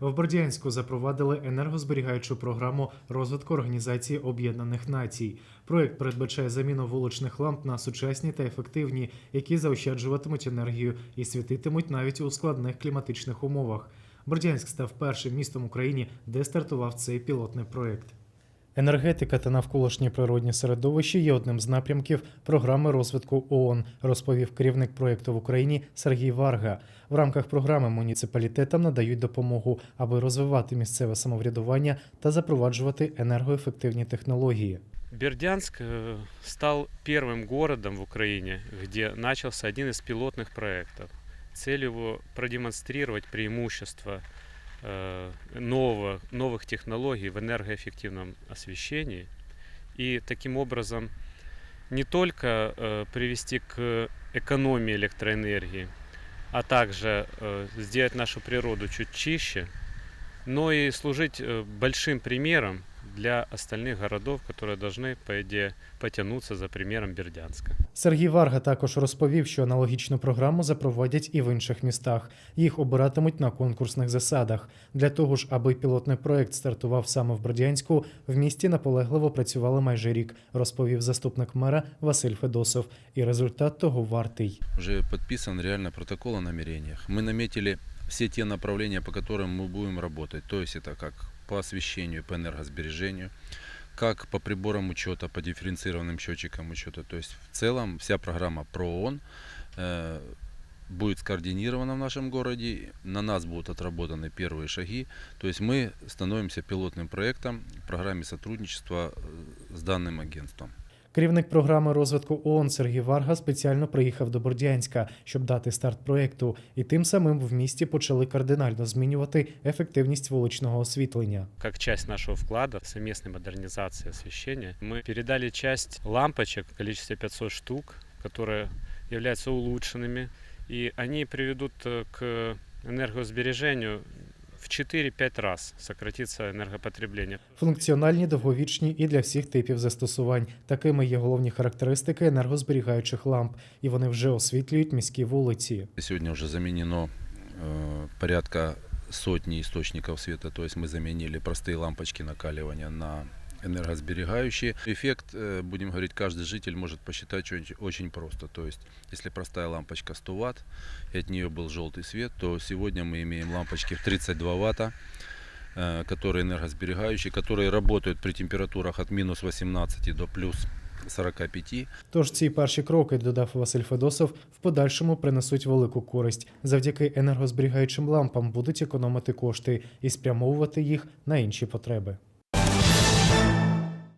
В Бордянську запровадили енергозберігаючу програму розвитку Організації Об'єднаних Націй. Проект передбачає заміну вуличних ламп на сучасні та ефективні, які заощаджуватимуть енергію і світитимуть навіть у складних кліматичних умовах. Бордянськ став першим містом України, де стартував цей пілотний проект. Енергетика та навколишнє природнє середовище є одним з напрямків програми розвитку ООН, розповів керівник проєкту в Україні Сергій Варга. В рамках програми муніципалітетам надають допомогу, аби розвивати місцеве самоврядування та запроваджувати енергоефективні технології. Бердянск э, стал первым городом в Украине, где начался один из пилотных проектов. Цель его продемонстрировать преимущества нового, новых технологий в энергоэффективном освещении и таким образом не только э, привести к экономии электроэнергии, а также э, сделать нашу природу чуть чище, но и служить э, большим примером для остальных городов, которые должны, по идее, потянуться за примером Бердянска. Сергій Варга також розповів, що аналогічну програму запровадять і в інших містах. Їх обиратимуть на конкурсних засадах. Для того ж, аби пілотний проект стартував саме в Бердянську, в місті наполегливо працювали майже рік, розповів заступник мера Василь Федосов. І результат того вартий. Уже подписан реально протокол о намерениях. Мы наметили все те направления, по которым мы будем работать. То есть это как по освещению, по энергосбережению, как по приборам учета, по дифференцированным счетчикам учета. То есть в целом вся программа про ООН э, будет скоординирована в нашем городе. На нас будут отработаны первые шаги. То есть мы становимся пилотным проектом в программе сотрудничества э, с данным агентством. Керівник програми розвитку ООН Сергій Варга спеціально приїхав до Бордянська, щоб дати старт проекту, і тим самим в місті почали кардинально змінювати ефективність вуличного освітлення. Как часть нашего вклада в совместной модернизации освещения, мы передали часть лампочек в количестве 500 штук, которые являются улучшенными, и они приведут э, к энергосбережению в 4-5 раз сократится энергопотребление. Функціональні, довговічні і для всіх типів застосувань. Такими є головні характеристики енергозберігаючих ламп, і вони вже освітлюють міські вулиці. Сегодня уже заменено э, порядка сотни источников света, то есть мы заменили простые лампочки накаливания на энергосберегающие. Эффект, э, будем говорить, каждый житель может посчитать очень, очень просто. То есть, если простая лампочка 100 ватт, и от нее был желтый свет, то сегодня мы имеем лампочки в 32 ватта, э, которые энергосберегающие, которые работают при температурах от минус 18 до плюс 45. Тож ці перші кроки, додав Василь Федосов, в подальшому принесуть велику користь. Завдяки енергозберігаючим лампам будуть економити кошти і спрямовувати їх на інші потреби.